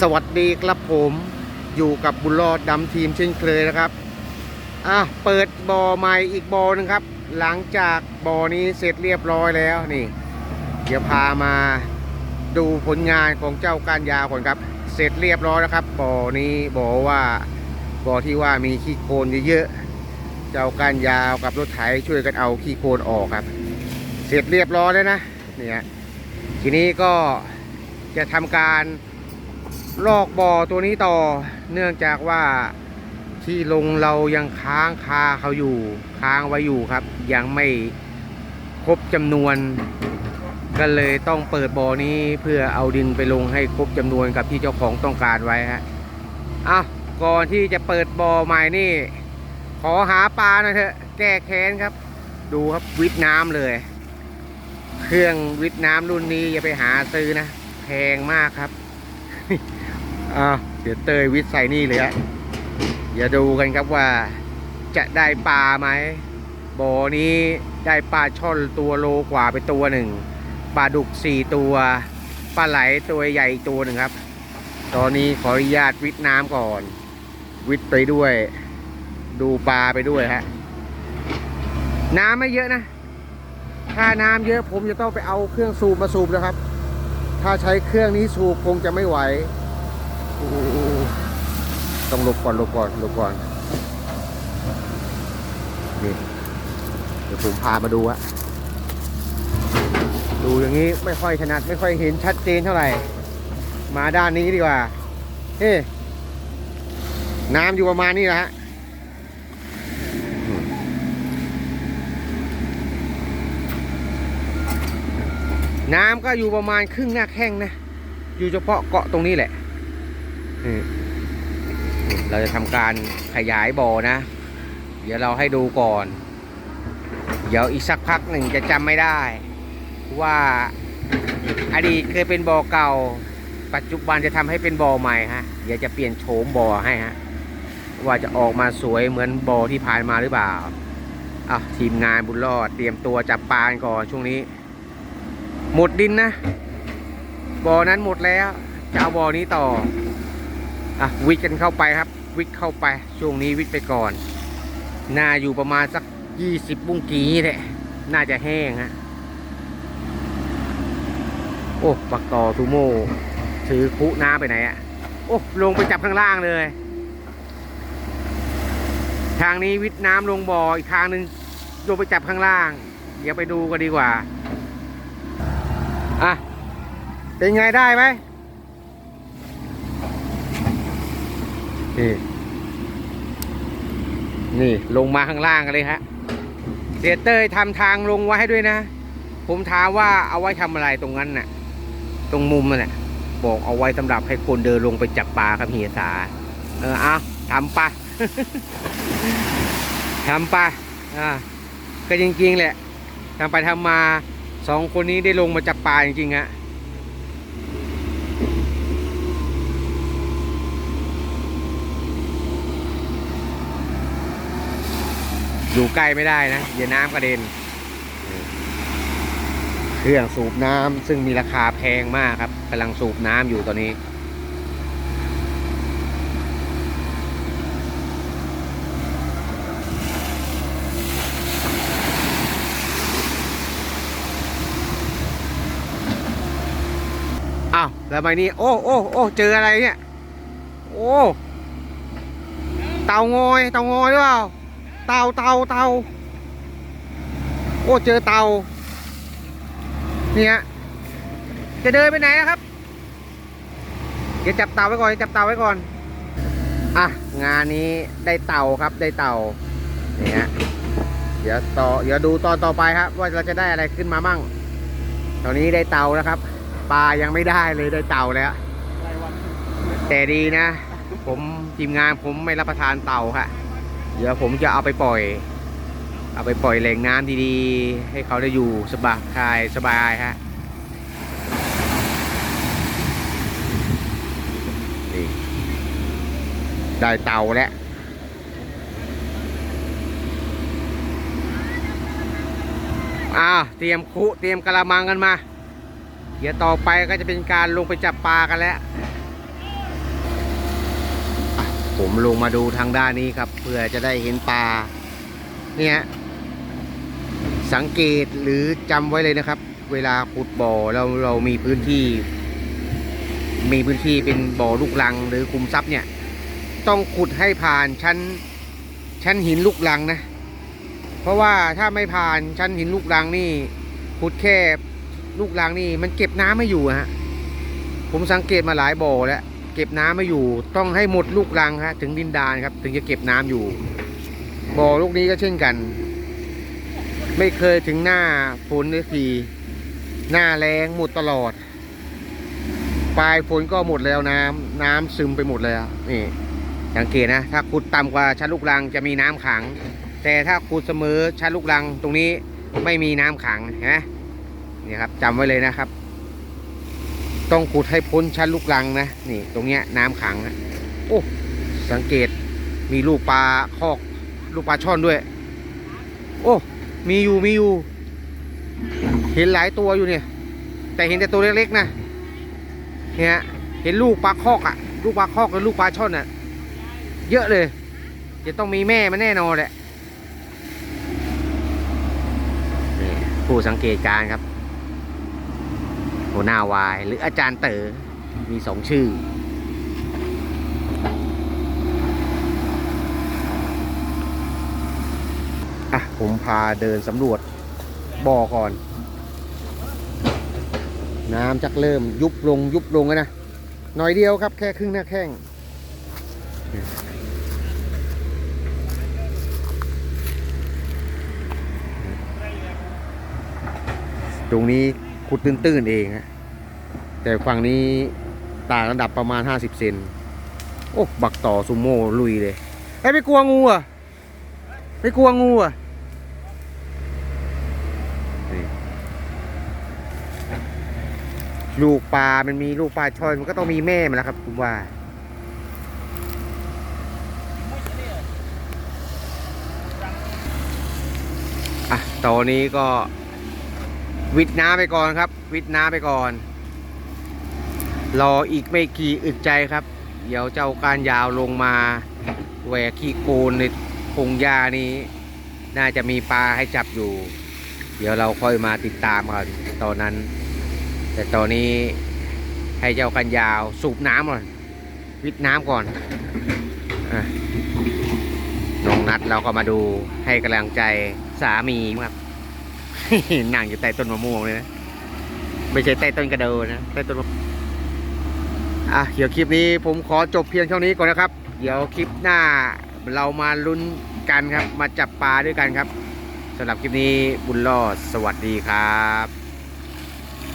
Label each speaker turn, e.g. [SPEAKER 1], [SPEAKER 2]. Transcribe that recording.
[SPEAKER 1] สวัสดีครับผมอยู่กับบุญรอดดำทีมเช่นเคยนะครับอะเปิดบ่อใหม่อีกบ่อหนึงครับ หลังจากบ่อนี้เสร็จเรียบร้อยแล้วนี่ เดี๋ยวพามาดูผลงานของเจ้ากานยาวก่อนครับ เสร็จเรียบร้อยแล้วครับบ่อนี้บอกว่าบ่อที่ว่ามีขี้โคลนเยอะๆเจ้ากานยาวกับรถไถช่วยกันเอาขี้โคลนออกครับ เสร็จเรียบร้อยแล้วนะเนี่ยทีนี้ก็จะทำการ ลอกบ่อตัวนี้ต่อเนื่องจากว่าที่ลงเรายังค้างคาเขาอยู่ค้างไว้อยู่ครับ ยังไม่ครบจำนวน ก็เลยต้องเปิดบ่อนี้เพื่อเอาดินไปลงให้ครบจำนวนกับที่เจ้าของต้องการไว้ฮะอะก่อนที่จะเปิดบ่อใหม่นี่ ขอหาปลาหน่อยเถอะแก้แค้นครับ ดูครับวิทน้ำเลย เครื่องวิทน้ำรุ่นนี้อย่าไปหาซื้อนะแพงมากครับ อ่าเดี๋ยวเตยวิทย์ใส่นี่เลยฮะอย่าดูกันครับว่าจะได้ปลาไหมบ่อนี้ได้ปลาช่อนตัวโลกว่าไปตัวหนึ่งปลาดุกสี่ตัวปลาไหลตัวใหญ่ตัวหนึ่งครับ ตอนนี้ขออนุญาตวิทย์น้ำก่อน วิทย์ไปด้วย ดูปลาไปด้วยฮะน้ำไม่เยอะนะ ถ้าน้ำเยอะผมจะต้องไปเอาเครื่องสูบมาสูบนะครับ ถ้าใช้เครื่องนี้สูบคงจะไม่ไหวต้องหลบก่อนหลบก่อนหลบก่อนนี่เดี๋ยวผมพามาดูอะดูอย่างนี้ไม่ค่อยถนัดไม่ค่อยเห็นชัดเจนเท่าไหร่ มาด้านนี้ดีกว่าเฮ้น้ำอยู่ประมาณนี้แหละฮะ น้ำก็อยู่ประมาณครึ่งหน้าแข้งนะ อยู่เฉพาะเกาะตรงนี้แหละ เราจะทำการขยายบ่อนะ เดี๋ยวเราให้ดูก่อน เดี๋ยวอีกสักพักหนึ่งจะจำไม่ได้ ว่าอดีตเคยเป็นบ่อเก่า ปัจจุบันจะทำให้เป็นบ่อใหม่ฮะ เดี๋ยวจะเปลี่ยนโฉมบ่อให้ฮะ ว่าจะออกมาสวยเหมือนบ่อที่ผ่านมาหรือเปล่าอะทีมงานบุญรอดเตรียมตัวจับปลาก่อนช่วงนี้ หมดดินนะบ่อนั้นหมดแล้วจะเอาบ่อนี้ต่ออะวิทกันเข้าไปครับ วิทเข้าไป ช่วงนี้วิทไปก่อนน่าอยู่ประมาณสักยี่สิบบุ้งกีแหละน่าจะแห้งฮะโอ้ปักต่อทูโมถือคุน้ำไปไหนอะโอ้ลงไปจับข้างล่างเลย ทางนี้วิทน้ำลงบ่ออีกทางหนึ่งลงไปจับข้างล่าง เดี๋ยวไปดูกันดีกว่า อะ เป็นไงได้ไหมนี่ นี่ลงมาข้างล่างกันเลยฮะเสียเต้ยทำทางลงไว้ให้ด้วยนะ ผมถามว่าเอาไว้ทำอะไรตรงนั้นน่ะ ตรงมุมนั่นแหละบอกเอาไว้สำหรับให้คนเดินลงไปจับปลาครับเฮียสา เออเอาทำปะทำปะอ่าก็จริงๆแหละทำไปทำมา สองคนนี้ได้ลงมาจับปลาจริงๆฮะอยู่ใกล้ไม่ได้นะเดี๋ยวน้ำกระเด็น เครื่องสูบน้ำซึ่งมีราคาแพงมากครับกำลังสูบน้ำอยู่ตอนนี้ แล้วทำไมนี่โอ้โอ้โอ้เจออะไรเนี่ย โอ้ เต่างอยเต่างอยหรือเปล่า เต่าเต่าเต่าโอ้เจอเต่าเนี่ยจะเดินไปไหนนะครับเดี๋ยวจับเต่าไว้ก่อนจับเต่าไว้ก่อนอะงานนี้ได้เต่าครับได้เต่าเนี่ยเดี๋ยวต่อเดี๋ยวดูตอนต่อไปครับ ว่าเราจะได้อะไรขึ้นมามั่งตอนนี้ได้เต่าแล้วครับ ปลายังไม่ได้เลยได้เต่าแล้ว แต่ดีนะ ผมทีมงานผมไม่รับประทานเต่าค่ะเดี๋ยวผมจะเอาไปปล่อย เอาไปปล่อยแหล่งน้ำดีๆ ให้เขาได้อยู่สบายคายสบายฮะได้เต่าแล้วอ่าเตรียมคุเตรียมกระมังกันมา เดี๋ยวต่อไปก็จะเป็นการลงไปจับปลากันแล้ว ผมลงมาดูทางด้านนี้ครับ เพื่อจะได้เห็นปลา เนี่ยสังเกตหรือจำไว้เลยนะครับ เวลาขุดบ่อเราเรามีพื้นที่ มีพื้นที่เป็นบ่อลูกลังหรือคุมทรัพย์เนี่ย ต้องขุดให้ผ่านชั้นชั้นหินลูกลังนะ เพราะว่าถ้าไม่ผ่านชั้นหินลูกรังนี่ขุดแค่ ลูกรังนี่มันเก็บน้ำไม่อยู่ฮะผมสังเกตมาหลายบ่อแล้วเก็บน้ำไม่อยู่ ต้องให้หมดลูกรังฮะถึงดินดานครับ ถึงจะเก็บน้ำอยู่ บ่อลูกนี้ก็เช่นกัน ไม่เคยถึงหน้าฝนเลยทีหน้าแรงหมดตลอด ปลายฝนก็หมดแล้วน้ำน้ำซึมไปหมดเลยอะนี่สังเกตนะ ถ้าขุดต่ำกว่าชั้นลูกรังจะมีน้ำขัง แต่ถ้าขุดเสมอชั้นลูกรังตรงนี้ไม่มีน้ำขังเห็นไหม นี่ครับจำไว้เลยนะครับ ต้องขุดให้พ้นชั้นลูกรังนะนี่ตรงเนี้ยน้ำขังนะโอ้สังเกตมีลูกปลาคอกลูกปลาช่อนด้วย โอ้มีอยู่มีอยู่ เห็นหลายตัวอยู่เนี่ย แต่เห็นแต่ตัวเล็กๆนะเนี่ยเห็นลูกปลาคอกอะลูกปลาคอกกับลูกปลาช่อนอะเยอะเลย จะต้องมีแม่มันแน่นอนแหละนี่ผู้สังเกตการณ์ครับ หัวหน้าวาย หรืออาจารย์เตอ๋อมีสองชื่อ อะ ผมพาเดินสำรวจบ่อก่อน น้ำจักเริ่มยุบลงยุบลงแล้วนะ หน่อยเดียวครับแค่ครึ่งหน้าแข้งตรงนี้ ขุดตื้นๆเองฮะแต่ฝั่งนี้ต่างระดับประมาณ 50 เซนโอ้บักต่อซูโม่ลุยเลยไอ้ไม่กลัวงูอะไม่กลัวงูอะลูกปลา มันมีลูกปลาชอนมันก็ต้องมีแม่มันแล้วครับผมว่า อะตอนนี้ก็ วิดน้ำไปก่อนครับ วิดน้ำไปก่อน รออีกไม่กี่อึดใจครับ เดี๋ยวเจ้าการยาวลงมาแหวกขี้โกนในพงหญ้านี้ น่าจะมีปลาให้จับอยู่ เดี๋ยวเราค่อยมาติดตามกันตอนนั้น แต่ตอนนี้ให้เจ้ากันยาวสูบน้ำก่อน วิดน้ำก่อนอน้องนัดเราก็มาดูให้กำลังใจสามีครับ นั่งอยู่ใต้ต้นมะม่วงเลยนะไม่ใช่ใต้ต้นกระโดนะใต้ต้นมะอะเดี๋ยวคลิปนี้ผมขอจบเพียงเท่านี้ก่อนนะครับ เดี๋ยวคลิปหน้าเรามาลุ้นกันครับ มาจับปลาด้วยกันครับสำหรับคลิปนี้บุญรอดสวัสดีครับ